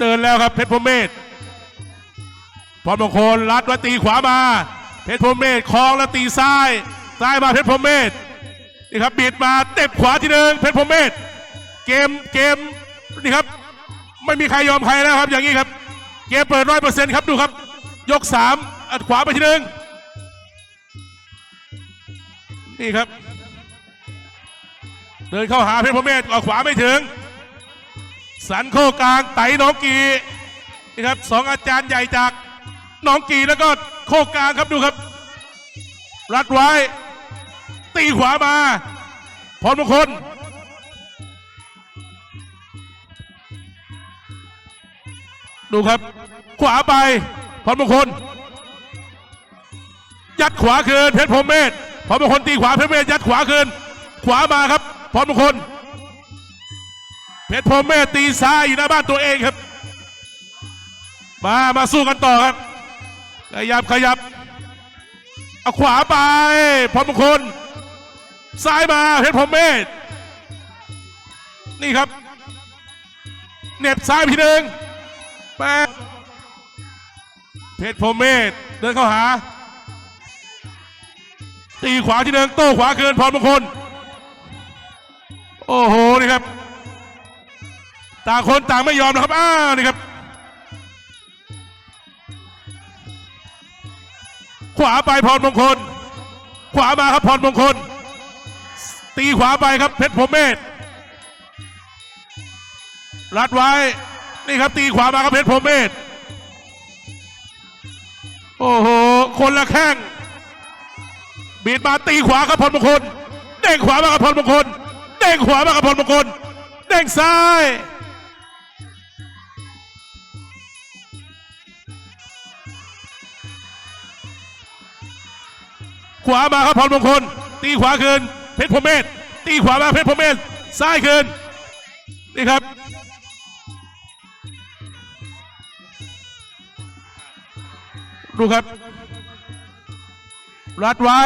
เดินแล้วครับเพชรพรมเมธพรมงคลรัดแล้วตีขวามา เพชรพรมเมธคลองแล้วตีซ้ายซ้ายมาเพชรพรมเมธนี่ครับบีดมาเต็บขวาทีหนึ่งเพชรพรมเมธเกมเกมนี่ครับ ไม่มีใครยอมใครแล้วครับ อย่างนี้ครับ เกมเปิดร้อยเปอร์เซ็นต์ครับดูครับ ยกสามอัดขวาไปทีหนึ่งนี่ครับ เดินเข้าหาเพชรพรมเมธเอาขวาไม่ถึง สันโคกลางไต่หน้องกีนี่ครับสองอาจารย์ใหญ่จากหน้องกีแล้วก็โคกลางครับดูครับ รัดไว้ ตีขวามาพรมงคลดูครับ ขวาไปพรมงคลยัดขวาคืนเพชรพรมเมธพรมงคลตีขวาเพชรเมธยัดขวาคืน ขวามาครับพรมงคล เพชรพรหมเมธตีซ้ายอยู่หน้าบ้านตัวเองครับ มามาสู้กันต่อครับ ขยับขยับเอาขวาไปพรมงคล ซ้ายมาเพชรพรหมเมธนี่ครับเน็บซ้ายทีหนึ่งแปเพชรพรหมเมธเดินเข้าหา ตีขวาที่หนึ่งโต้ขวาเกินพรมงคล โอ้โห นี่ครับ ต่างคนต่างไม่ยอมนะครับ อ้าวนี่ครับ ขวาไปพรมงคล ขวามาครับพรมงคล ตีขวาไปครับเพชรพรมเมธรัดไว้ นี่ครับตีขวามาครับเพชรพรมเมธโอ้โห คนละแข้งบีดมาตีขวาครับพรมงคล เด้งขวามากับพรมงคล เด้งขวามากับพรมงคล เด้งซ้าย ขวามาครับพรมงคล ตีขวาคืน เพชรพรมเมธตีขวามาเพชรพรมเมธซ้ายคืน นี่ครับ ดูครับ รัดไว้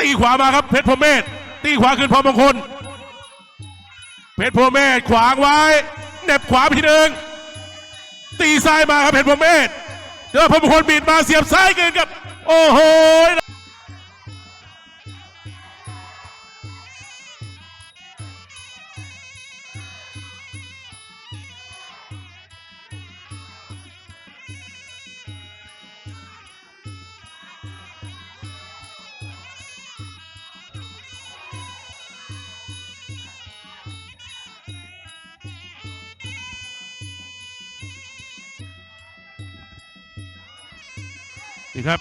ตีขวามาครับเพชรพรมเมธตีขวาคืนพรมงคล เพชรพรมเมธขวางไว้เน็บขวาไปทีหนึ่งตีซ้ายมาครับเพชรพรมเมธเจอพรมงคลบีดมาเสียบซ้ายคืนครับ โอ้โห นี่ครับ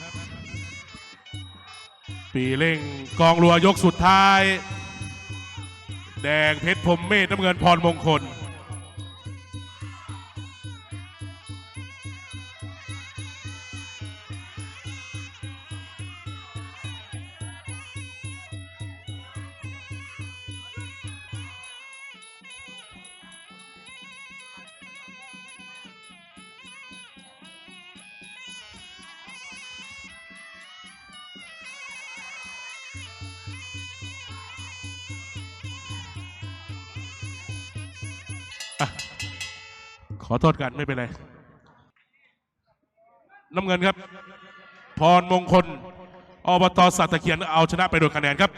ปีเร่งกองรัวยกสุดท้าย แดงเพชรพรมเมธน้ำเงินพรมงคล ขอโทษกันไม่เป็นไร น้ำเงินครับ พรมงคลอบตสัตะเคียนเอาชนะไปโดยคะแนนครับ